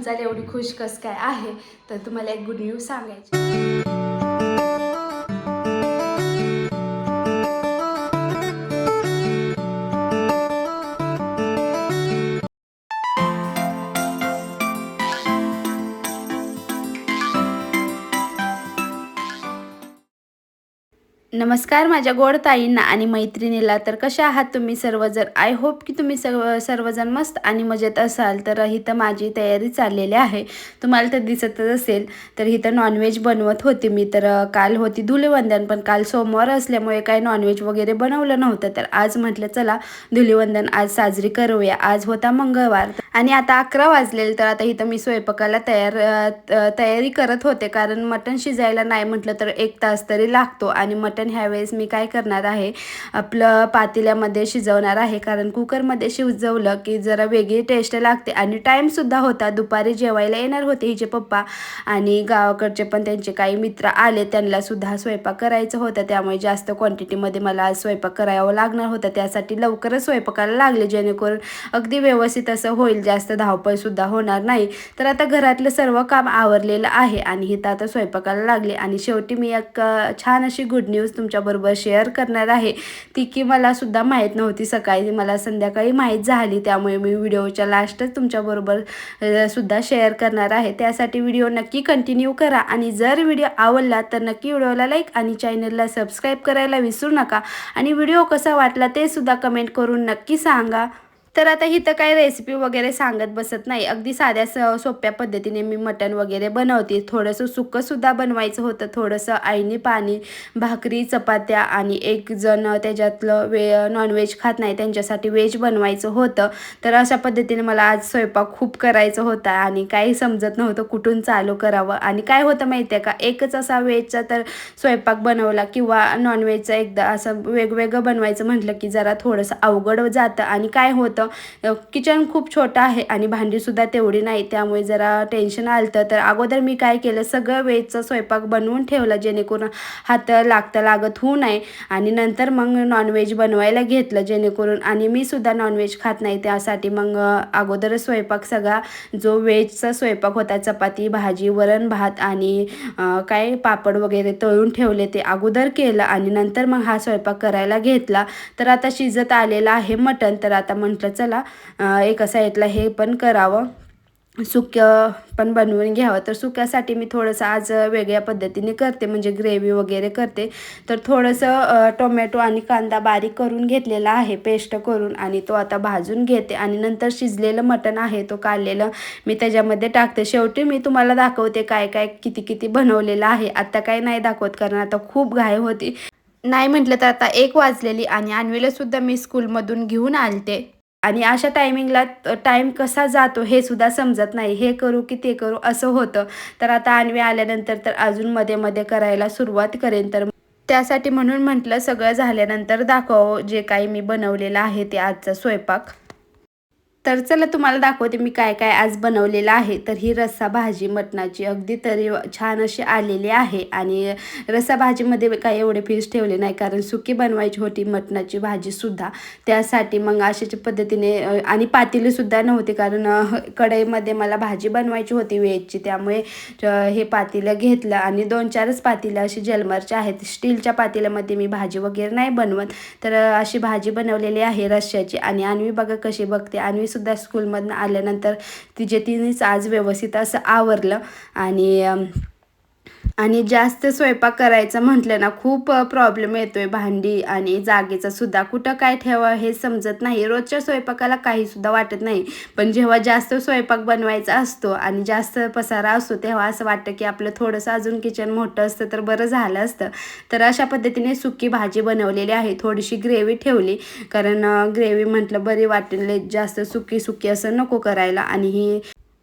चालेल एवढी खुश कस काय आहे? तर तुम्हाला एक गुड न्यूज सांगायची. नमस्कार माझ्या गोड ताईंना आणि मैत्रिणीला. तर कशा आहात तुम्ही सर्वजण? आय होप की तुम्ही सर्व सर्वजण मस्त आणि मजेत असाल. तर इथं माझी तयारी चाललेली आहे. तुम्हाला तर दिसतच असेल. तर इथं नॉनव्हेज बनवत होते मी. तर काल होती धुलीवंदन पण काल सोमवार असल्यामुळे काही नॉनव्हेज वगैरे बनवलं नव्हतं. तर आज म्हटलं चला धुलीवंदन आज साजरी करूया. आज होता मंगळवार. आणि आता अकरा वाजलेले. तर आता इथं मी स्वयंपाकाला तयार तयारी करत होते. कारण मटण शिजायला नाही म्हटलं तर एक तास तरी लागतो. आणि मटण ह्यावेळेस मी काय करणार आहे? आपलं पातेल्यामध्ये शिजवणार आहे. कारण कुकरमध्ये शिजवलं की जरा वेगळी टेस्ट लागते. आणि टाईमसुद्धा होता. दुपारी जेवायला येणार होते हिचे पप्पा. आणि गावाकडचे पण त्यांचे काही मित्र आले. त्यांनासुद्धा स्वयंपाक करायचं होतं. त्यामुळे जास्त क्वांटिटीमध्ये मला स्वयंपाक करावं लागणार होता. त्यासाठी लवकरच स्वयंपाकाला लागले. जेणेकरून अगदी व्यवस्थित असं होईल. जास्त धावपळसुद्धा होणार नाही. तर आता घरातलं सर्व काम आवरलेलं आहे. आणि इथं आता स्वयंपाकाला लागले. आणि शेवटी मी एक छान अशी गुड न्यूज तुमच्याबरोबर शेअर करणार आहे. ती की मला सुद्धा माहीत नव्हती. सकाळी मला संध्याकाळी माहीत झाली. त्यामुळे मी व्हिडिओच्या लास्टच तुमच्याबरोबर सुद्धा शेअर करणार आहे. त्यासाठी व्हिडिओ नक्की कंटिन्यू करा. आणि जर व्हिडिओ आवडला तर नक्की व्हिडिओला लाईक आणि चॅनलला सबस्क्राईब करायला विसरू नका. आणि व्हिडिओ कसा वाटला ते सुद्धा कमेंट करून नक्की सांगा. तर आता इथं काही रेसिपी वगैरे सांगत बसत नाही. अगदी साध्या स सोप्या पद्धतीने मी मटण वगैरे बनवते. थोडंसं सुकंसुद्धा बनवायचं होतं. थोडंसं आईनी पाणी भाकरी चपात्या आणि एक जण त्याच्यातलं वे नॉनव्हेज खात नाही. त्यांच्यासाठी व्हेज बनवायचं होतं. तर अशा पद्धतीने मला आज स्वयंपाक खूप करायचं होता आणि काही समजत नव्हतं कुठून चालू करावं. आणि काय होतं माहिती आहे का? एकच असा व्हेजचा तर स्वयंपाक बनवला किंवा नॉनव्हेजचा एकदा असं वेगवेगळं बनवायचं म्हटलं की जरा थोडंसं अवघड जातं. आणि काय होतं किचन खूप छोटं आहे आणि भांडीसुद्धा तेवढी नाही. त्यामुळे जरा टेन्शन आलं तर अगोदर मी काय केलं सगळं वेजचा स्वयंपाक बनवून ठेवला जेणेकरून हात लागता लागत होऊ नये. आणि नंतर मग नॉनव्हेज बनवायला घेतलं जेणेकरून. आणि मी सुद्धा नॉनव्हेज खात नाही. त्यासाठी मग अगोदर स्वयंपाक सगळा जो व्हेजचा स्वयंपाक होता चपाती भाजी वरण भात आणि काय पापड वगैरे तळून ठेवले ते अगोदर केलं. आणि नंतर मग हा स्वयंपाक करायला घेतला. तर आता शिजत आलेला आहे मटण. तर आता म्हटलं चला एका साईडला हे पण करावं. सुक्य पण बनवून घ्यावं. तर सुक्यासाठी मी थोडंसं आज वेगळ्या पद्धतीने करते म्हणजे ग्रेव्ही वगैरे करते. तर थोडंसं टोमॅटो आणि कांदा बारीक करून घेतलेला आहे पेस्ट करून. आणि तो आता भाजून घेते. आणि नंतर शिजलेलं मटण आहे तो काढलेलं मी त्याच्यामध्ये टाकते. शेवटी मी तुम्हाला दाखवते काय काय किती किती बनवलेलं आहे. आत्ता काय नाही दाखवत कारण आता खूप घाई होती. नाही म्हटलं तर आता एक वाजलेली आणि अन्वीला सुद्धा मी स्कूलमधून घेऊन आलते. आणि अशा टायमिंगला टाईम कसा जातो हे सुद्धा समजत नाही. हे करू की ते करू असं होतं. तर आता आणवे आल्यानंतर तर अजून मध्ये मध्ये करायला सुरुवात करेन. तर त्यासाठी म्हणून म्हटलं सगळं झाल्यानंतर दाखव जे काही मी बनवलेलं आहे ते आजचा स्वयंपाक. तर चला तुम्हाला दाखवते मी काय काय आज बनवलेलं आहे. तर ही रस्सा भाजी मटणाची अगदी तरी छान अशी आलेली आहे. आणि रस्सा भाजीमध्ये काय एवढे पीस ठेवले नाही कारण सुकी बनवायची होती मटणाची भाजीसुद्धा त्यासाठी मग अशाच्या पद्धतीने आणि पातेलीसुद्धा नव्हती कारण कढईमध्ये मला भाजी बनवायची होती वेजची. त्यामुळे हे पातेलं घेतलं आणि दोन चारच पातेलं अशी जलमरच्या आहेत. स्टीलच्या पातेल्यामध्ये मी भाजी वगैरे नाही बनवत. तर अशी भाजी बनवलेली आहे रश्श्याची आणि अन्वी बघा कशी बघते. आणि सुद्धा स्कूलमधनं आल्यानंतर तिचे तिनेच आज व्यवस्थित असं आवरलं आणि आणि जास्त स्वयंपाक करायचं म्हटलं ना खूप प्रॉब्लेम येतोय भांडी आणि जागेचा सुद्धा. कुठं काय ठेवा हे समजत नाही. रोजच्या स्वयंपाकाला काही सुद्धा वाटत नाही. पण जेव्हा जास्त स्वयंपाक बनवायचा असतो आणि जास्त पसारा असतो तेव्हा असं वाटतं की आपलं थोडंसं अजून किचन मोठं असतं तर बरं झालं असतं. तर अशा पद्धतीने सुकी भाजी बनवलेली आहे. थोडीशी ग्रेव्ही ठेवली. कारण ग्रेव्ही म्हटलं बरी वाटेल. जास्त सुकी सुकी असं नको करायला. आणि ही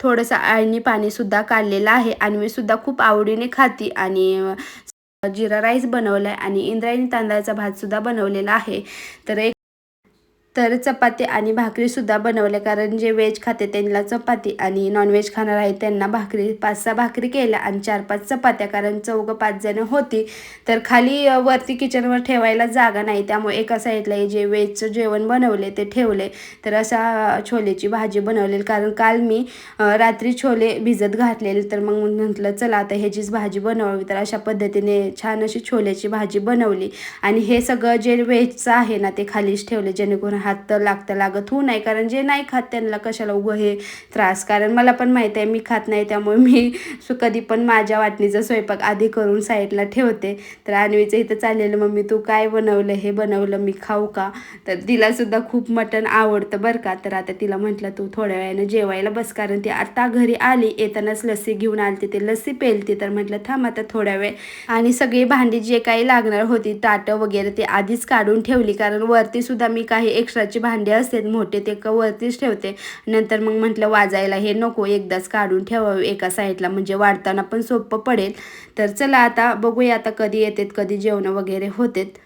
थोडंसं आळणी पाणीसुद्धा काढलेलं आहे. आणि मी सुद्धा खूप आवडीने खाती आणि जिरा राईस बनवला आहे आणि इंद्रायणी तांदळाचा भातसुद्धा बनवलेला आहे. तर एक तर चपाती आणि भाकरीसुद्धा बनवले कारण जे व्हेज खाते त्यांना चपाती आणि नॉनव्हेज खाणार आहे त्यांना भाकरी पाच सहा भाकरी केल्या आणि चार पाच चपात्या कारण चौघं पाच जणं होती तर खाली वरती किचनवर ठेवायला जागा नाही त्यामुळे एका साईडला हे जे व्हेजचं जेवण बनवले ते ठेवले तर अशा छोलेची भाजी बनवलेली कारण काल मी रात्री छोले भिजत घातलेले तर मग म्हटलं चला आता ह्याचीच भाजी बनवावी. तर अशा पद्धतीने छान अशी छोल्याची भाजी बनवली आणि हे सगळं जे व्हेजचं आहे ना ते खालीच ठेवले जेणेकरून हात तर लागतं लागत होऊ नाही कारण जे नाही खात त्यांना कशाला उगं हे त्रास? कारण मला पण माहीत आहे मी खात नाही त्यामुळे मी सु- कधी पण माझ्या वाटणीचा स्वयंपाक आधी करून साईडला ठेवते. तर आणवीचं इथं चाललेलं मम्मी तू काय बनवलं? हे बनवलं मी खाऊ का? तर तिलासुद्धा खूप मटण आवडतं बरं का? तर आता तिला म्हटलं तू थोड्या वेळानं जेवायला बस कारण ती आता घरी आली येतानाच लस्सी घेऊन आली ते लस्सी पेलती. तर म्हटलं थांब आता थोड्या वेळ. आणि सगळी भांडी जे काही लागणार होती ताटं वगैरे ते आधीच काढून ठेवली कारण वरती सुद्धा मी काही एक एक्स्ट्राची भांडी असतात मोठे ते क वरतीच ठेवते. नंतर मग म्हटलं वाजायला हे नको एकदाच काढून ठेवावे एका साईडला. म्हणजे वाढताना पण सोपं पडेल. तर चला आता बघूया आता कधी येतात कधी जेवणं वगैरे होतात.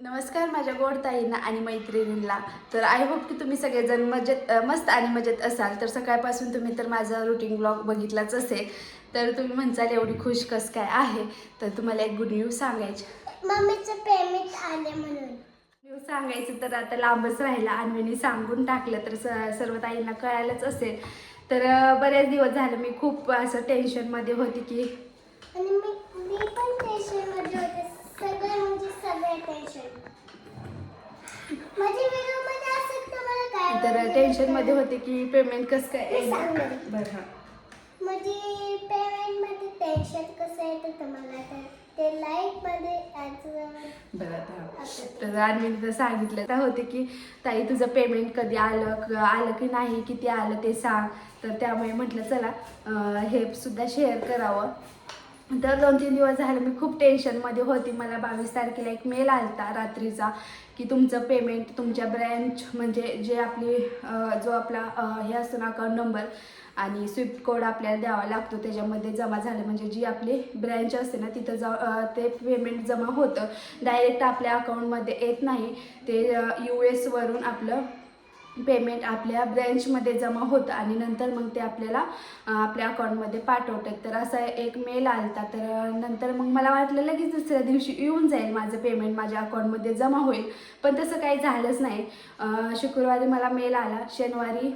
नमस्कार माझ्या गोड ताईंना आणि मैत्रिणींना. तर आय होप की तुम्ही सगळेजण मजेत मस्त आणि मजेत असाल. तर सकाळपासून तुम्ही तर माझा रुटीन ब्लॉग बघितलाच असेल. तर तुम्ही म्हणसाल एवढी खुश कस काय आहे? तर तुम्हाला एक गुड न्यूज सांगायची. मम्मीचं पेमेंट आले म्हणून. सांगायचं तर आता लांबच राहिला अन्वीने सांगून टाकलं तर स सर्व ताईंना कळायलाच असेल. तर बरेच दिवस झालं मी खूप असं टेन्शनमध्ये होती की आणि मी मी पण टेन्शनमध्ये होते. सगळे म्हणजे सगळे टेन्शन. माझ्या व्हिडिओमध्ये असं तुम्हाला काय तर वाटलं? टेन्शनमध्ये होते की पेमेंट कसं काय. बरं. हां म्हणजे पेमेंटमध्ये टेन्शन कसं येतं तुम्हाला तर ते बरं आता तर आणि मी तर सांगितलं तर होते की ताई तुझं पेमेंट कधी आलं क- आलं की नाही किती आलं ते सांग. तर त्यामुळे म्हटलं चला अं, हे सुद्धा शेअर करावं. तर दोन तीन दिवस झाले मी खूप टेन्शनमध्ये होती. मला बावीस तारखेला एक मेल आलता रात्रीचा की तुमचं पेमेंट तुमच्या ब्रँच म्हणजे जे आपली अं, जो आपला अं, हे असतो ना अकाउंट नंबर आणि स्विफ्ट कोड आपल्याला द्यावा लागतो. त्याच्यामध्ये जमा झालं म्हणजे जी आपली ब्रँच असते ना तिथं जा ते पेमेंट जमा होतं. डायरेक्ट आपल्या अकाउंटमध्ये येत नाही. ते यू एसवरून आपलं पेमेंट आपल्या ब्रँचमध्ये जमा होतं आणि नंतर मग ते आपल्याला आपल्या अकाउंटमध्ये पाठवतात. तर असा एक मेल आलता. तर नंतर मग मला वाटलं लगेच दुसऱ्या दिवशी येऊन जाईल माझं पेमेंट माझ्या अकाउंटमध्ये जमा होईल. पण तसं काही झालंच नाही. शुक्रवारी मला मेल आला. शनिवारी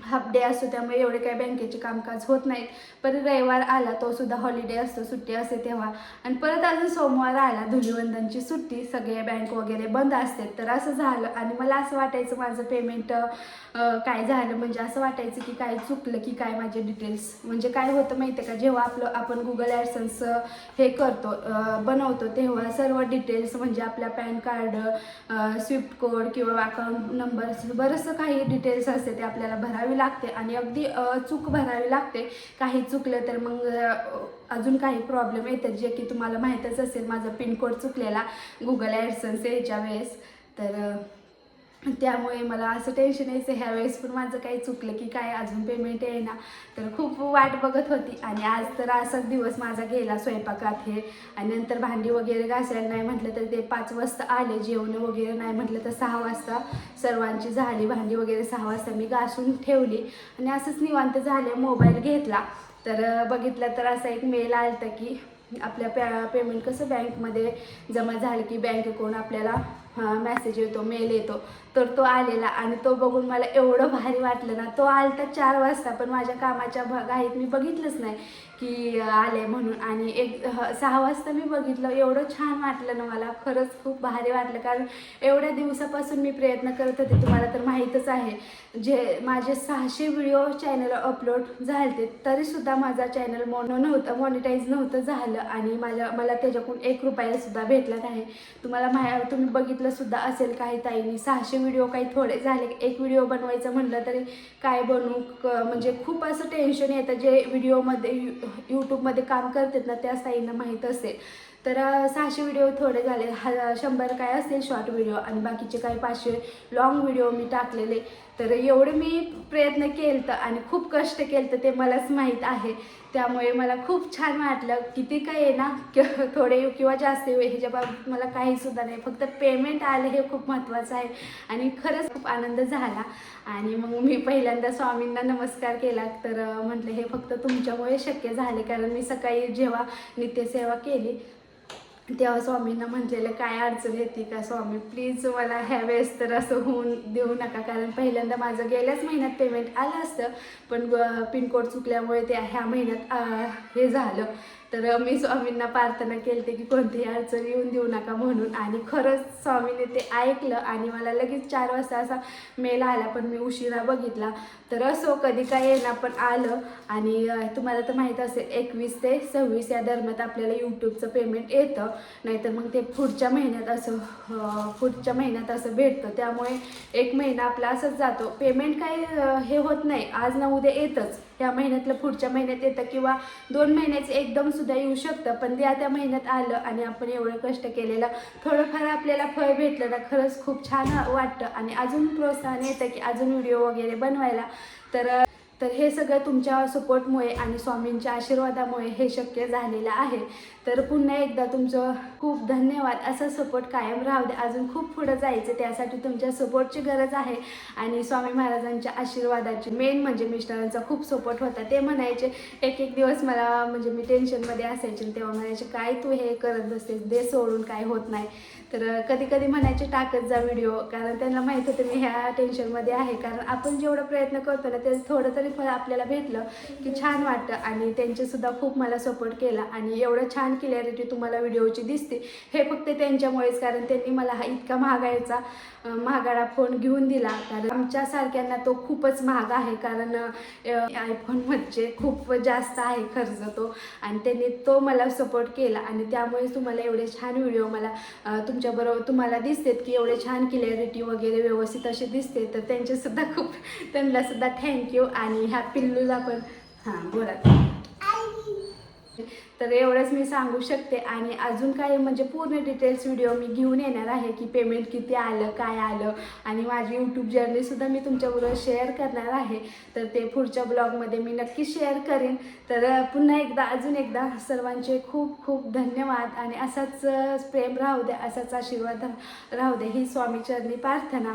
हाफ डे असतो त्यामुळे एवढे काही बँकेचे कामकाज होत नाहीत. परत रविवार आला तो सुद्धा हॉलिडे असतो सुट्टी असते तेव्हा. आणि परत अजून सोमवार आला धुलीवंदनची सुट्टी सगळे बँक वगैरे बंद असते तर असं झालं आणि मला असं वाटायचं माझं पेमेंट काय झालं? म्हणजे असं वाटायचं की काय चुकलं की काय माझे डिटेल्स म्हणजे काय होतं माहिती आहे का? जेव्हा आपलं आपण गुगल ॲडसन्स हे करतो बनवतो तेव्हा सर्व डिटेल्स म्हणजे आपल्या पॅन कार्ड स्विफ्ट कोड किंवा अकाउंट नंबर बरंचसं काही डिटेल्स असते ते आपल्याला भरावे लागते आणि अगदी चूक भरावी लागते. काही चुकलं तर मग अजून काही प्रॉब्लेम येतात जे की तुम्हाला माहीतच असेल. माझा पिनकोड चुकलेला. गुगल ॲडसन्स यायच्या वेळेस. तर त्यामुळे मला असं टेन्शन यायचं ह्यावेळेस पण माझं काही चुकलं की काय अजून पेमेंट आहे ना तर खूप वाट बघत होती आणि आज तर असाच दिवस माझा गेला स्वयंपाकात हे. आणि नंतर भांडी वगैरे घासायला नाही म्हटलं तर ते पाच वाजता आले जेवण वगैरे नाही म्हटलं तर सहा वाजता. सर्वांची झाली भांडी वगैरे सहा वाजता मी घासून ठेवली. आणि असंच निवांत झाले मोबाईल घेतला. तर बघितलं तर असा एक मेल आलता की आपल्या पे पेमेंट कसं बँकमध्ये जमा झालं की बँकेकडून आपल्याला मेसेज येतो मेल येतो. तर तो आलेला आणि तो बघून मला एवढं भारी वाटलं ना तो आलता चार वाजता पण माझ्या कामाच्या भ- घाईत मी बघितलंच नाही. की आले म्हणून. आणि एक ह- सहा वाजता मी बघितलं एवढं छान वाटलं ना मला. खरंच खूप भारी वाटलं कारण एवढ्या दिवसापासून मी प्रयत्न करत होते तुम्हाला तर माहीतच आहे. जे माझे सहाशे व्हिडिओ चॅनल अपलोड झाले तरीसुद्धा माझा चॅनल मोनो नव्हतं मॉनिटाईज नव्हतं झालं. आणि माझ्या मला त्याच्याकडून एक रुपयासुद्धा भेटला नाही. तुम्हाला माया तुम्ही बघितलंसुद्धा असेल काही ताईंनी. सहाशे व्हिडिओ काही थोडे झाले एक व्हिडिओ बनवायचं म्हणलं तरी काय बनवू क- म्हणजे खूप असं टेन्शन येतं जे व्हिडिओमध्ये यू यूट्यूबमध्ये काम करतात ना त्या साईंना माहीत असेल. तर सहाशे व्हिडिओ थोडे झाले. शंभर काय असतील शॉर्ट व्हिडिओ आणि बाकीचे काही पाचशे लॉंग व्हिडिओ मी टाकलेले. तर एवढे मी प्रयत्न केलं आणि खूप कष्ट केलं ते मलाच माहीत आहे. त्यामुळे मला खूप छान वाटलं किती काय आहे ना कि- थोडे किंवा जास्त ह्याच्या बाबतीत मला काहीसुद्धा नाही. फक्त पेमेंट आलं हे खूप महत्त्वाचं आहे. आणि खरंच खूप आनंद झाला. आणि मग मी पहिल्यांदा स्वामींना नमस्कार केला. तर म्हटलं हे फक्त तुमच्यामुळे शक्य झाले. कारण मी सकाळी जेव्हा नित्यसेवा केली तेव्हा स्वामींना म्हटलेलं काय अडचण येते का स्वामी? प्लीज मला ह्या वेळेस तर असं होऊन देऊ नका. कारण पहिल्यांदा माझं गेल्याच महिन्यात पेमेंट आलं असतं पण पिनकोड चुकल्यामुळे ते ह्या महिन्यात हे झालं. तर मी स्वामींना प्रार्थना केली होती की कोणतीही अडचण येऊन देऊ नका म्हणून. आणि खरंच स्वामीने ते ऐकलं आणि मला लगेच चार वाजता असा मेल आला पण मी उशिरा बघितला. तर असो कधी काय येणं पण आलं. आणि तुम्हाला तर माहीत असेल एकवीस ते सव्वीस या दरम्यान आपल्याला यूट्यूबचं पेमेंट येतं. नाहीतर मग ते पुढच्या महिन्यात असं पुढच्या महिन्यात असं भेटतं. त्यामुळे एक महिना आपला असंच जातो. पेमेंट काही हे होत नाही. आज ना उद्या येतच. त्या महिन्यातलं पुढच्या महिन्यात येतं किंवा दोन महिन्याचं एकदम सुद्धा येऊ शकतं. पण त्या त्या महिन्यात आलं आणि आपण एवढं कष्ट केलेलं थोडंफार आपल्याला फळ भेटलं ना खरंच खूप छान वाटतं. आणि अजून प्रोत्साहन येतं की अजून व्हिडिओ वगैरे बनवायला. तर तर हे सगळं तुमच्या सपोर्टमुळे आणि स्वामींच्या आशीर्वादामुळे हे शक्य झालेलं आहे. तर पुन्हा एकदा तुमचं खूप धन्यवाद. असा सपोर्ट कायम राहू दे अजून खूप पुढं जायचं त्यासाठी तुमच्या सपोर्टची गरज आहे. आणि स्वामी महाराजांच्या आशीर्वादाची मेन म्हणजे मिस्टरांचा खूप सपोर्ट होता. ते म्हणायचे एक एक दिवस मला म्हणजे मी टेन्शनमध्ये असायचे आणि तेव्हा म्हणायचे काय तू हे करत बसतेस? दे सोडून काय होत नाही. तर कधी कधी म्हणायचे टाकत जा व्हिडिओ कारण त्यांना माहीत होतं मी ह्या टेन्शनमध्ये आहे. कारण आपण जेवढं प्रयत्न करतो ना ते थोडं तरी फळ आपल्याला भेटलं की छान वाटतं. आणि त्यांचेसुद्धा खूप मला सपोर्ट केला. आणि एवढं छान क्लॅरिटी तुम्हाला व्हिडिओची दिसते. हे फक्त त्यांच्यामुळेच कारण त्यांनी मला हा इतका महागायचा महागाडा फोन घेऊन दिला. कारण आमच्यासारख्यांना तो खूपच महाग आहे. कारण आयफोनमध्ये खूप जास्त आहे खर्च तो. आणि त्यांनी तो मला सपोर्ट केला. आणि त्यामुळेच तुम्हाला एवढे छान व्हिडिओ मला तुमच्याबरोबर तुम्हाला दिसतेत की एवढे छान क्लॅरिटी वगैरे व्यवस्थित असे दिसते. तर त्यांचेसुद्धा खूप त्यांना सुद्धा थँक्यू आणि आणि ह्या पिल्लूला पण. हां बोला. तर एवढंच मी सांगू शकते. आणि अजून काही म्हणजे पूर्ण डिटेल्स व्हिडिओ मी घेऊन येणार आहे की पेमेंट किती आलं काय आलं. आणि माझी यूट्यूब जर्नीसुद्धा मी तुमच्याबरोबर शेअर करणार आहे. तर ते पुढच्या ब्लॉगमध्ये मी नक्की शेअर करेन. तर पुन्हा एकदा अजून एकदा सर्वांचे खूप खूप धन्यवाद. आणि असाच प्रेम राहू दे असाच आशीर्वाद राहू दे. ही स्वामी चरणी प्रार्थना.